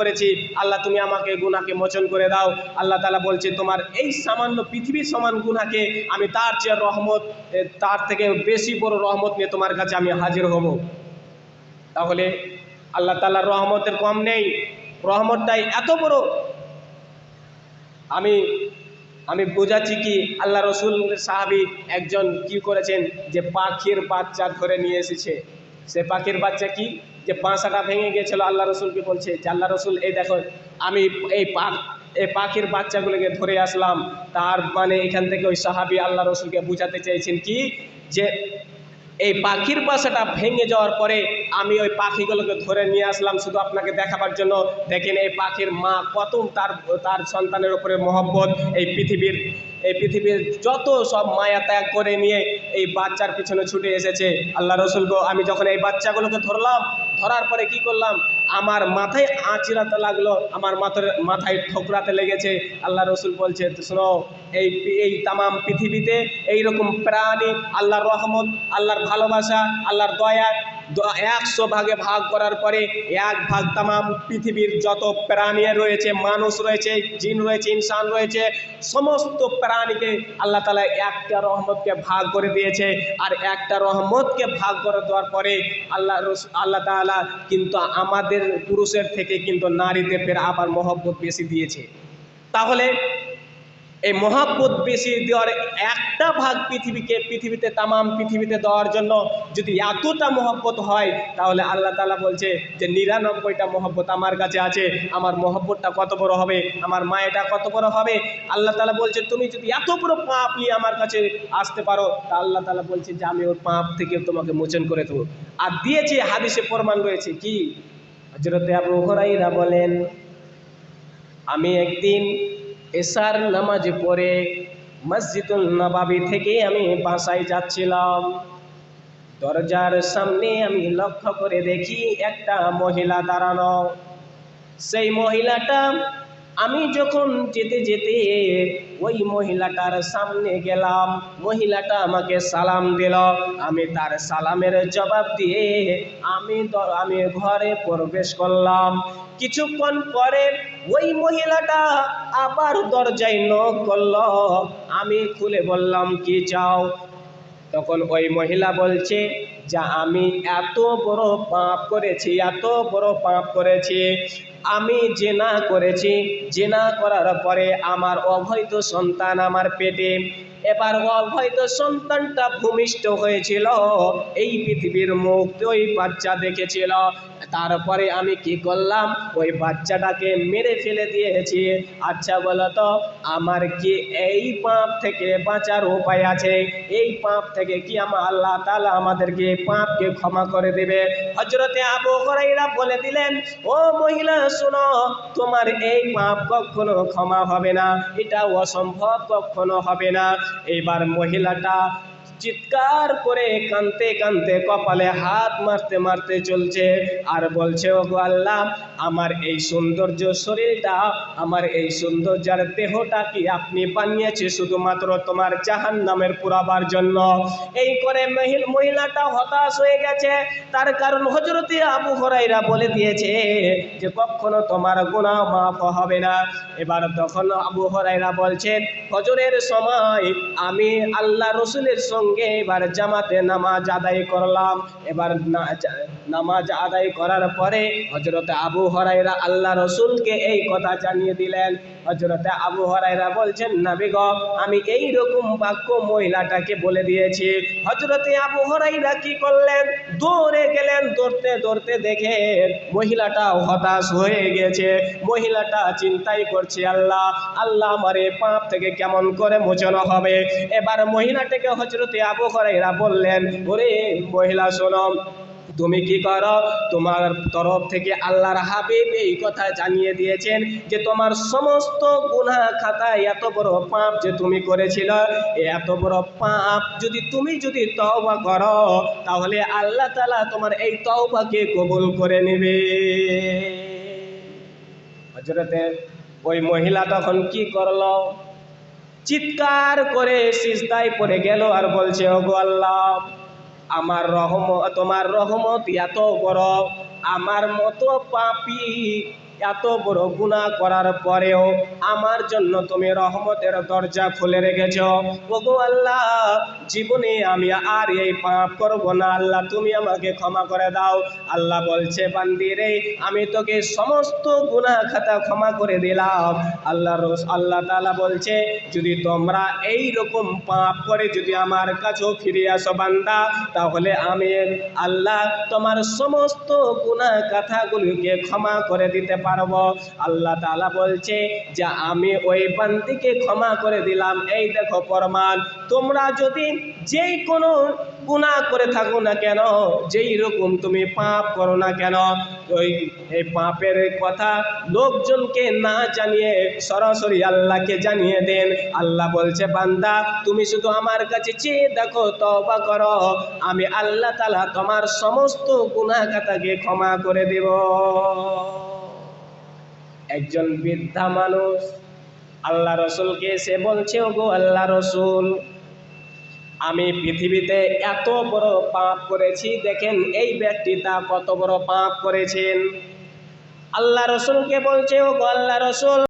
করেছি। আল্লাহ, তুমি আমাকে গুনাকে মোচন করে দাও। আল্লাহ তালা বলছে, তোমার এই সামান্য পৃথিবীর সমান গুনাকে আমি তার চেয়ে রহমত তার থেকে বেশি বড় রহমত নিয়ে তোমার কাছে আমি হাজির হব। তাহলে আল্লাহ তালার রহমতের কম নেই, রহমতটাই এত বড়। আমি আমি বোঝাচ্ছি কি, আল্লাহ রসুল সাহাবি একজন কি করেছেন? যে পাখির বাচ্চা ধরে নিয়ে এসেছে। সে পাখির বাচ্চা কি? যে পাঁচাটা ভেঙে গিয়েছিল, আল্লাহ রসুলকে বলছে, যে আল্লাহ রসুল, এই দেখো, আমি এই পাখ, এই পাখির বাচ্চাগুলোকে ধরে আসলাম। তার মানে এখান থেকে ওই সাহাবি আল্লাহ রসুলকে বুঝাতে চেয়েছেন কি? যে এই পাখির বাসাটা ভেঙে যাওয়ার পরে আমি ওই পাখিগুলোকে ধরে নিয়ে আসলাম শুধু আপনাকে দেখাবার জন্য। দেখেন এই পাখির মা কত তার তার সন্তানের উপরে মহব্বত। এই পৃথিবীর এই পৃথিবীর যত সব মায়া ত্যাগ করে নিয়ে এই বাচ্চার পিছনে ছুটে এসেছে। আল্লাহ রসুল আমি যখন এই বাচ্চাগুলোকে ধরলাম, ধরার পরে কি করলাম? আমার মাথায় আঁচড়াতে লাগল, আমার মাথার মাথায় ঠোকরাতে লেগেছে। আল্লাহ রসুল বলছে শোনো, এই এই তামাম পৃথিবীতে এইরকম প্রাণী, আল্লাহর রহমত, আল্লাহর ভালোবাসা, আল্লাহর দয়া একশো ভাগে ভাগ করার পরে এক ভাগ তামাম পৃথিবীর যত প্রাণী রয়েছে, মানুষ রয়েছে, জিন রয়েছে, ইনসান রয়েছে, সমস্ত প্রাণীকে আল্লাহ তালা একটা রহমতকে ভাগ করে দিয়েছে। আর একটা রহমতকে ভাগ করে দেওয়ার পরে আল্লাহ আল্লাহ তাআলা কিন্তু আমাদের পুরুষের থেকে কিন্তু নারীদের আবার মহব্বত বেশি দিয়েছে। তাহলে এই মহাব্বত বেশি দেওয়ার একটা ভাগ পৃথিবীকে, পৃথিবীতে তামাম পৃথিবীতে দেওয়ার জন্য যদি এতটা মহব্বত হয়, তাহলে আল্লাহ তালা বলছে যে নিরানব্বইটা মহব্বত আমার কাছে আছে, আমার মহব্বতটা কত বড় হবে, আমার মায়েটা কত বড় হবে? আল্লাহ তালা বলছে, তুমি যদি এত বড় পাপ নিয়ে আমার কাছে আসতে পারো, তা আল্লাহ তালা বলছে যে আমি ওর পাপ থেকে তোমাকে মোচন করে দেবো। আর দিয়েছি হাদিসে প্রমাণ রয়েছে কি? হজরতে আবু হরাইরা বলেন, আমি একদিন এশার নামাজ পড়ে মসজিদুল নবাবি থেকে আমি বাসায় যাচ্ছিলাম। দরজার সামনে আমি লক্ষ্য করে দেখি একটা মহিলা দাঁড়ানো। সেই মহিলাটা, আমি যখন যেতে যেতে ওই মহিলাটার সামনে গেলাম, মহিলাটা আমাকে সালাম দিল। আমি তার সালামের জবাব দিয়ে আমি আমি ঘরে প্রবেশ করলাম। কিছুক্ষণ পরে ওই মহিলাটা আবার দরজায় নক করল। আমি খুলে বললাম, কি চাও? তখন ওই মহিলা বলছে যা, আমি এত বড় পাপ করেছি, এত বড় পাপ করেছি। আমি জেনা করেছি। জেনা করার পরে আমার অবৈধ সন্তান আমার পেটে। এবার অবৈধ সন্তানটা ভূমিষ্ঠ হয়েছিল। এই পৃথিবীর মুখ ওই বাচ্চা দেখেছিল। তারপরে আমি কি করলাম? ওই বাচ্চাটাকে মেরে ফেলে দিয়েছি। আচ্ছা বলো তো, আমার কি এই পাপ থেকে বাঁচার উপায় আছে? এই পাপ থেকে কি আমার আল্লাহ তালা আমাদেরকে পাপকে ক্ষমা করে দেবে? হজরতে আবু হরাইরা বলে দিলেন, ও মহিলা, শোনো, তোমার এই পাপ কখনো ক্ষমা হবে না। এটা অসম্ভব, কখনো হবে না। এইবার মহিলাটা চিৎকার করে কানতে কানতে কপালে হাত মারতে মারতে চলছে। আর বলছে ও গো আল্লাহ, আমার এই সৌন্দর্য শরীরটা, আমার এই সৌন্দর্যের দেহটা কি আপনি বানিয়েছে শুধুমাত্র তোমার জাহান নামের পুরাবার জন্য? এই করে মহিল মহিলাটা হতাশ হয়ে গেছে। তার কারণ হজরতে আবু হরাইরা বলে দিয়েছে যে, কখনো তোমার গুনাহ মাফ হবে না। এবার তখন আবু হরাইরা বলছেন হজরের সময় আমি আল্লাহ রসুলের সঙ্গে এবার জামাতে নামাজ আদায় করলাম। এবার নামাজ আদায় করার পরে হজরত আবু হরাইরা আল্লাহ রসুলকে এই কথা জানিয়ে দিলেন হজরতে আবু হরাইরা বলছেন, নাবি গ, আমি এই রকম বাক্য মহিলাটাকে বলে দিয়েছি। হজরতে আবু হরাইরা কি করলেন? দৌড়ে গেলেন, দৌড়তে দৌড়তে দেখে মহিলাটা হতাশ হয়ে গেছে। মহিলাটা চিন্তাই করছে, আল্লাহ আল্লাহ আমার এই পাপ থেকে কেমন করে মোচন হবে? এবার মহিলাটাকে হজরতে আবু হরাইরা বললেন, ওরে মহিলা, শোনো তুমি কি করো? তোমার তরফ থেকে আল্লাহর হাবিব এই কথা জানিয়ে দিয়েছেন যে তোমার সমস্ত গুনাহ খাতা এত বড় পাপ যে তুমি করেছিল এত বড় পাপ যদি তুমি যদি তওবা করো, তাহলে আল্লাহ তাআলা তোমার এই তওবাকে কবুল করে নেবে। হজরতে ওই মহিলা তখন কি করল? চিৎকার করে সিজদায় পড়ে গেল আর বলছে, ওগো আল্লাহ আমার রহম তোমার রহমত এত বড়। আমার মতো পাপি এত বড় গুনাহ করার পরেও আমার জন্য তুমি রহমতের দরজা খুলে রেখেছ। ওগো আল্লাহ, জীবনে আমি আর এই পাপ করব না। আল্লাহ, তুমি আমাকে ক্ষমা করে দাও। আল্লাহ বলছে, বান্দি রে, আমি তোকে সমস্ত গুনাহ খাতা ক্ষমা করে দিলাম। আল্লাহ রস, আল্লাহ তাআলা বলছে, যদি তোমরা এই রকম পাপ করে যদি আমার কাছেও ফিরে আসো বান্দা, তাহলে আমি আল্লাহ তোমার সমস্ত গুনাহ কথাগুলিকে ক্ষমা করে দিতে পারব। আল্লাহ তালা বলছে যে, আমি ওই বান্দিকে ক্ষমা করে দিলাম। এই দেখো প্রমাণ, তোমরা যদি যেই কোনো গুনাহ করে থাকো না কেন, যেই রকম তুমি পাপ করো না কেন, ওই এই পাপের কথা লোকজনকে না জানিয়ে সরাসরি আল্লাহকে জানিয়ে দেন। আল্লাহ বলছে, বান্দা, তুমি শুধু আমার কাছে চেয়ে দেখো তবা করো। আমি আল্লাহ তালা তোমার সমস্ত গুনাহ খাতাকে ক্ষমা করে দেব। একজন বৃদ্ধা মানুষ। আল্লাহ রসুলকে সে বলছে, ওগো আল্লাহ রসুল, আমি পৃথিবীতে এত বড় পাপ করেছি, দেখেন এই ব্যক্তি তা কত বড় পাপ করেছেন। আল্লাহ রসুলকে বলছে ও আল্লাহ রসুল